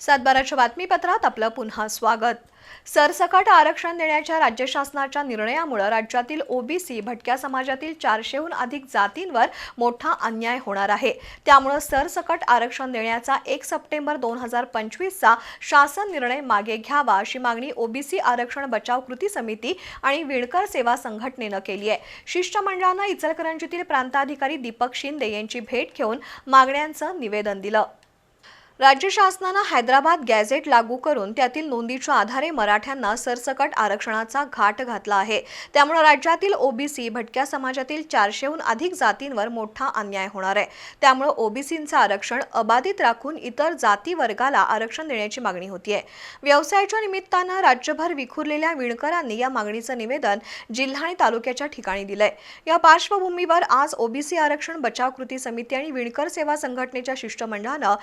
सातबाराच्या बातमीपत्रात आपलं पुन्हा स्वागत. सरसकट आरक्षण देण्याच्या राज्य शासनाच्या निर्णयामुळे राज्यातील ओबीसी भटक्या समाजातील चारशेहून अधिक जातींवर मोठा अन्याय होणार आहे. त्यामुळे सरसकट आरक्षण देण्याचा एक सप्टेंबर दोन हजार पंचवीसचा शासन निर्णय मागे घ्यावा अशी मागणी ओबीसी आरक्षण बचाव कृती समिती आणि विणकर सेवा संघटनेनं केली आहे. शिष्टमंडळानं इचलकरंजीतील प्रांताधिकारी दीपक शिंदे यांची भेट घेऊन मागण्यांचं निवेदन दिलं. राज्य शासनानं हैदराबाद गॅझेट लागू करून त्यातील नोंदीच्या आधारे मराठ्यांना सरसकट आरक्षणाचा घाट घातला आहे. त्यामुळे राज्यातील ओबीसी भटक्या समाजातील चारशेहून अधिक जातींवर मोठा अन्याय होणार आहे. त्यामुळे ओबीसींचं आरक्षण अबाधित राखून इतर जाती वर्गाला आरक्षण देण्याची मागणी होतीये. व्यवसायाच्या निमित्तानं राज्यभर विखुरलेल्या विणकरांनी या मागणीचं निवेदन जिल्हा आणि तालुक्याच्या ठिकाणी दिलंय. या पार्श्वभूमीवर आज ओबीसी आरक्षण बचाव कृती समिती आणि विणकर सेवा संघटनेच्या शिष्टमंडळानं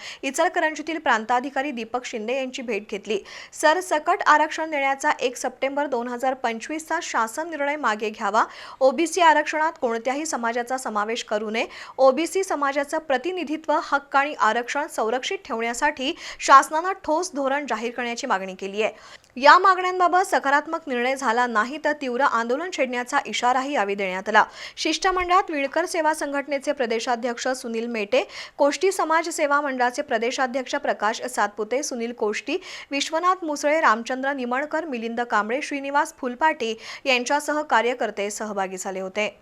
इचलकरंजीतील प्रांताधिकारी दीपक शिंदे यांची भेट घेतली. सरसकट आरक्षण देण्याचा एक सप्टेंबर दोन हजार पंचवीसचा शासन निर्णय मागे घ्यावा. ओबीसी आरक्षणात कोणत्याही समाजाचा समावेश करू नये. ओबीसी समाजाचं प्रतिनिधित्व हक्क आणि आरक्षण संरक्षित ठेवण्यासाठी शासनानं ठोस धोरण जाहीर करण्याची मागणी केली आहे. या मागण्यांबाबत सकारात्मक निर्णय झाला नाही तर तीव्र आंदोलन छेडण्याचा इशाराही यावेळी देण्यात आला. शिष्टमंडळात विणकर सेवा संघटनेचे प्रदेशाध्यक्ष सुनील मेटे कोष्टी समाज सेवा मंडळाचे प्रदेशाध्यक्ष प्रकाश सातपुते सुनील कोष्टी विश्वनाथ मुसळे रामचंद्र निमणकर मिलिंद कांबळे श्रीनिवास फुलपाटी यांच्यासह कार्यकर्ते सहभागी झाले होते.